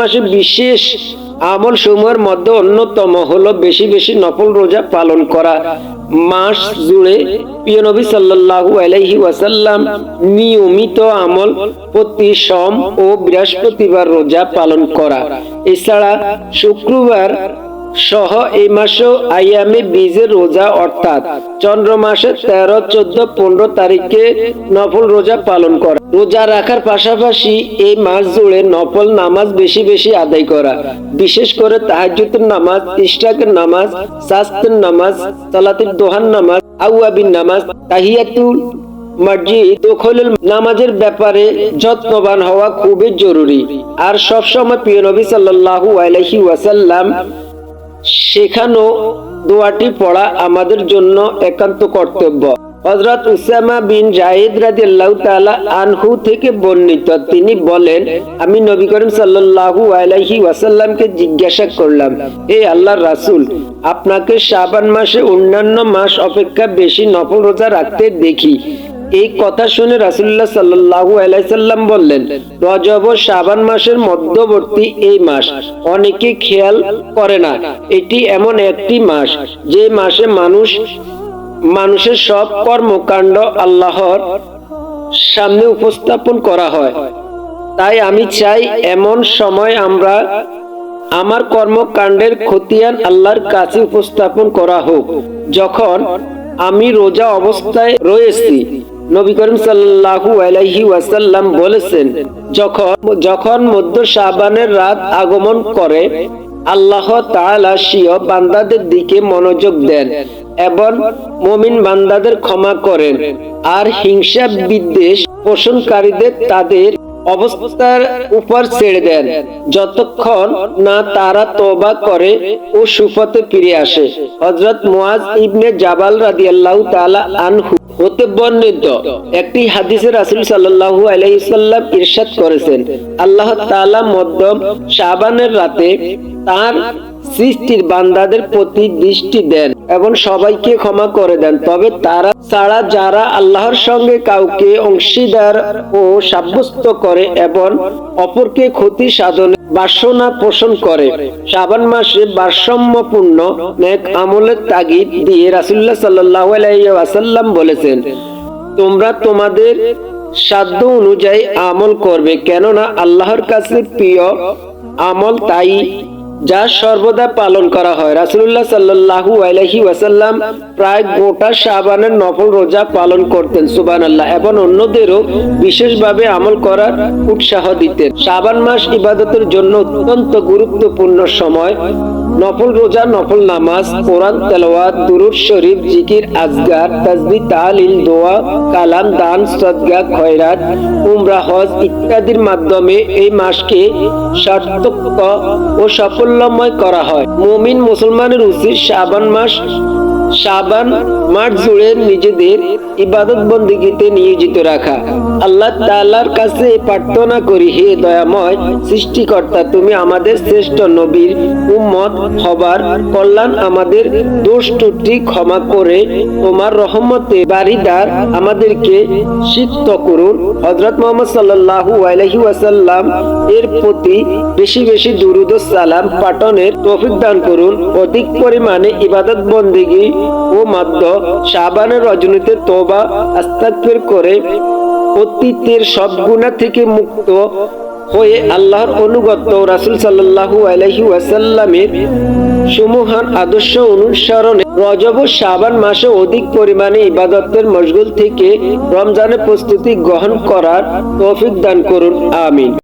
মাসে বিশেষ আমল সমূহের মধ্যে অন্যতম হলো বেশি বেশি নফল রোজা পালন করা। মাস জুড়ে প্রিয় নবী সাল্লাল্লাহু আলাইহি ওয়াসাল্লাম নিয়মিত আমল প্রতি সোম ও বৃহস্পতিবার রোজা পালন করা। এছাড়া শুক্রবার সহ এই মাসেও আইয়ামে বীজের রোজা অর্থাৎ চন্দ্র মাসের তেরো, চোদ্দ, পনেরো তারিখে নফল রোজা পালন করা। রোজা রাখার পাশাপাশি এই মাস জুড়ে নফল নামাজ বেশি বেশি আদায় করা, বিশেষ করে তাহাজ্জুদের নামাজ, ইশরাকের নামাজ শাস্তের নামাজ, সালাতের দোহান নামাজ, আউয়াবিন নামাজ, তাহিয়াতুল মসজিদ দখলুল নামাজের ব্যাপারে যত্নবান হওয়া খুবই জরুরি। আর সবসময় প্রিয় নবী সাল্লাল্লাহু আলাইহি ওয়াসাল্লাম শেখানো দোয়াটি পড়া আমাদের জন্য একান্ত কর্তব্য। হজরত উসামা বিন জাহিদ রাদিয়াল্লাহু তাআলা আনহু থেকে বর্ণিত। তিনি বলেন, আমি নবী করিম সাল্লাল্লাহু আলাইহি ওয়াসাল্লামকে জিজ্ঞাসা করলাম হে আল্লাহর রাসূল, আপনাকে শাবান মাসে অন্যান্য মাস অপেক্ষা বেশি নফল রোজা রাখতে দেখি। এই কথা শুনে রাসুল্লাহ সাল্লাহু আলাইসাল্লাম বললেন, রজব ও শাবান মাসের মধ্যবর্তী এই মাস, অনেকে খেয়াল করে না, এটি এমন একটি মাস, যে মাসে মানুষ মানুষের সব কর্মকাণ্ড আল্লাহর সামনে উপস্থাপন করা হয়। তাই আমি চাই এমন সময় আমরা আমার কর্মকাণ্ডের খতিয়ান আল্লাহর কাছে উপস্থাপন করা হোক। যখন আমি রোজা অবস্থায় রয়েছি, নবী করিম সাল্লাল্লাহু আলাইহি ওয়াসাল্লাম বলেছেন, যখন যখন মধ্য শাবানের রাত আগমন করে, আল্লাহ তাআলা স্বীয় বান্দাদের দিকে মনোযোগ দেন। এবং মুমিন বান্দাদের ক্ষমা করেন। আর হিংসা বিদ্বেষ পোষণকারীদের তাদের অবস্থার উপর ছেড়ে দেন, যতক্ষণ না তারা তোবা করে ও সুফতে ফিরে আসে। হযরত মুআজ ইবনে জাবাল রাদিয়াল্লাহু তাআলা আনহু হতে বর্ণিত একটি হাদিসে রাসূল সাল্লাল্লাহু আলাইহি সাল্লাম ইরশাদ করেছেন, আল্লাহ তাআলা মধ্যম শাবানের রাতে তার সৃষ্টির বান্দাদের প্রতি দৃষ্টি দেন এবং সবাইকে ক্ষমা করে দেন। তবে তারা ছাড়া যারা আল্লাহর সঙ্গে কাউকে অংশীদার ও সাব্যস্ত করে এবং অপরকে ক্ষতি সাধনে বাসনা পোষণ করে, শাবান মাসে ভারসাম্যপূর্ণ নেক আমলের তাগিদ দিয়ে রাসুল্লাহ সাল্লাহ আলাইসাল্লাম বলেছেন, তোমরা তোমাদের সাধ্য অনুযায়ী আমল করবে, কেননা আল্লাহর কাছে প্রিয় আমল তাই যা সর্বদা পালন করা হয়। রাসুল্লাহ সাল্লাহু আলহি ওয়াসাল্লাম প্রায় গোটা সাবানের নফল রোজা পালন করতেন সুবান আল্লাহ এবং অন্যদেরও বিশেষভাবে আমল করার উৎসাহ দিতেন। সাবান মাস ইবাদতের জন্য অত্যন্ত গুরুত্বপূর্ণ সময়। নফল রোজা, নফল নামাজ, কোরআন, তেলাওয়াত, দুরুদ শরীফ, জিকির, আজগার, তাজবি তালিল দোয়া, কালাম, দান, সদগা, খয়রাত, উমরা, হজ ইত্যাদির মাধ্যমে এই মাসকে সার্থক ও সাফল্যময় করা হয়। মুমিন মুসলমানের উচিত শাবান মাস শাবান মাস জুড়ে নিজেদের ইবাদত বন্দিগিতে নিয়োজিত রাখা। আল্লাহ তাআলার কাছে প্রার্থনা করি, হে দয়াময় সৃষ্টিকর্তা, তুমি আমাদের শ্রেষ্ঠ নবীর উম্মত হবার কল্যাণ আমাদের দোষ ত্রুটি ক্ষমা করে, তোমার রহমতে বাড়িদার আমাদেরকে সিদ্ধ করুন। হযরত মুহাম্মদ সাল্লাল্লাহু আলাইহি ওয়াসাল্লাম এর প্রতি বেশি বেশি দুরুদ সালাম পাঠনের তৌফিক দান করুন। অধিক পরিমাণে ইবাদত বন্দিগি ও মাত্র শাবানের রজনীতে তোবা আস্তাগফির করে অতীতের সব গুণা থেকে মুক্ত হয়ে আল্লাহর অনুগত রাসুল সাল্লাল্লাহু আলহি ওয়াসাল্লামের সমূহান আদর্শ অনুসরণে রজব ও শাবান মাসে অধিক পরিমাণে ইবাদতের মশগুল থেকে রমজানের প্রস্তুতি গ্রহণ করার তৌফিক দান করুন, আমিন।